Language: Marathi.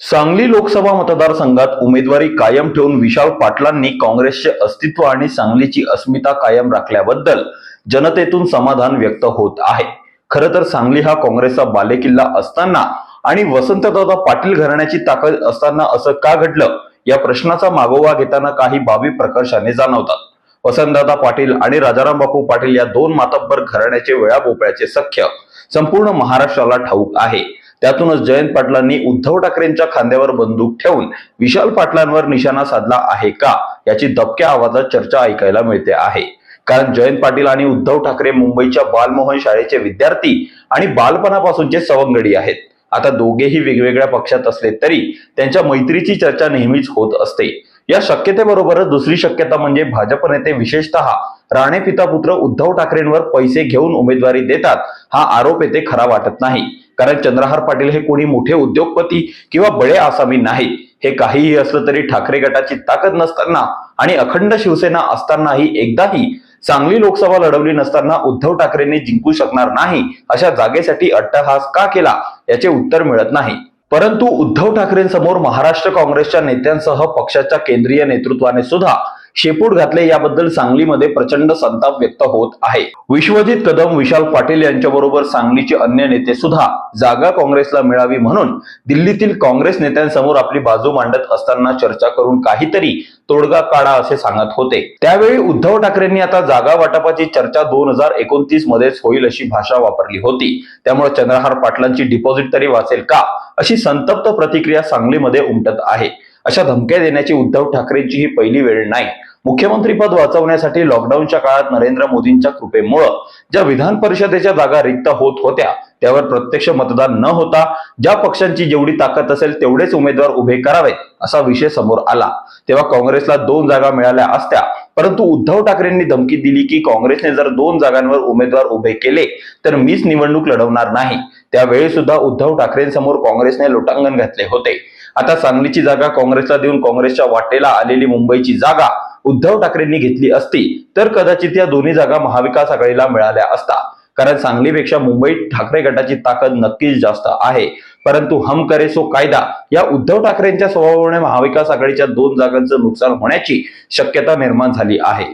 सांगली लोकसभा मतदारसंघात उमेदवारी कायम ठेवून विशाल पाटलांनी काँग्रेसचे अस्तित्व आणि सांगलीची अस्मिता कायम राखल्याबद्दल जनतेतून समाधान व्यक्त होत आहे. खरं तर सांगली हा काँग्रेसचा बालेकिल्ला असताना आणि वसंतदादा पाटील घराण्याची ताकद असताना असं का घडलं? या प्रश्नाचा मागोवा घेताना काही बाबी प्रकर्षाने जाणवतात. वसंतदादा पाटील आणि राजाराम बापू पाटील या दोन मातब्बर घराण्याचे वेळाभोपळ्याचे सख्य संपूर्ण महाराष्ट्राला ठाऊक आहे. त्यातूनच जयंत पाटलांनी उद्धव ठाकरेंच्या खांद्यावर बंदूक ठेवून विशाल पाटलांवर निशाणा साधला आहे का याची दबक्या आवाजात चर्चा ऐकायला मिळते आहे. कारण जयंत पाटील आणि उद्धव ठाकरे मुंबईच्या बालमोहन शाळेचे विद्यार्थी आणि बालपणापासूनचे सवंगडी आहेत. आता दोघेही वेगवेगळ्या पक्षात असले तरी त्यांच्या मैत्रीची चर्चा नेहमीच होत असते. या शक्यतेबरोबरच दुसरी शक्यता म्हणजे भाजप नेते विशेषतः राणे पिता पुत्र उद्धव ठाकरेंवर पैसे घेऊन उमेदवारी देतात हा आरोप येथे खरा वाटत नाही. कारण चंद्रहार पाटील हे कोणी मोठे उद्योगपती किंवा बळे आसामी नाही. हे काहीही असलं तरी ठाकरे गटाची ताकद नसताना आणि अखंड शिवसेना असतानाही एकदाही सांगली लोकसभा लढवली नसताना उद्धव ठाकरेंनी जिंकू शकणार नाही अशा जागेसाठी अट्टहास का केला याचे उत्तर मिळत नाही. परंतु उद्धव ठाकरेंसमोर महाराष्ट्र काँग्रेसच्या नेत्यांसह पक्षाच्या केंद्रीय नेतृत्वाने सुद्धा शेपूट घातले याबद्दल सांगलीमध्ये प्रचंड संताप व्यक्त होत आहे. विश्वजित कदम विशाल पाटील यांच्याबरोबर सांगलीचे अन्य नेते सुद्धा जागा काँग्रेसला मिळावी म्हणून दिल्लीतील काँग्रेस नेत्यांसमोर आपली बाजू मांडत असताना चर्चा करून काहीतरी तोडगा काढा असे सांगत होते. त्यावेळी उद्धव ठाकरेंनी आता जागा वाटपाची चर्चा दोन हजार एकोणतीस मध्येच होईल अशी भाषा वापरली होती. त्यामुळे चंद्रहार पाटलांची डिपॉझिट तरी वाचेल का? अशी संतप्त प्रतिक्रिया सांगलीमध्ये उमटत आहे. अशा धमक्या देण्याची उद्धव ठाकरेंची ही पहिली वेळ नाही. मुख्यमंत्रीपद वाचवण्यासाठी लॉकडाऊनच्या काळात नरेंद्र मोदींच्या कृपेमुळं ज्या विधान परिषदेच्या जागा रिक्त होत होत्या त्यावर प्रत्यक्ष मतदान न होता ज्या पक्षांची जेवढी ताकद असेल तेवढेच उमेदवार उभे करावेत असा विषय समोर आला. तेव्हा काँग्रेसला दोन जागा मिळाल्या असत्या परंतु उद्धव ठाकरेंनी धमकी दिली की काँग्रेसने जर दोन जागांवर उमेदवार उभे केले तर मीच निवडणूक लढवणार नाही. त्यावेळी सुद्धा उद्धव ठाकरेंसमोर काँग्रेसने लोटांगण घातले होते. आता सांगलीची जागा काँग्रेसला देऊन काँग्रेसच्या वाटेला आलेली मुंबईची जागा उद्धव ठाकरेंनी घेतली असती तर कदाचित या दोन्ही जागा महाविकास आघाडीला मिळाल्या असता. कारण सांगलीपेक्षा मुंबईत ठाकरे गटाची ताकद नक्कीच जास्त आहे. परंतु हम करे सो कायदा या उद्धव ठाकरेंच्या स्वभावामुळे महाविकास आघाडीच्या दोन जागांचं नुकसान होण्याची शक्यता निर्माण झाली आहे.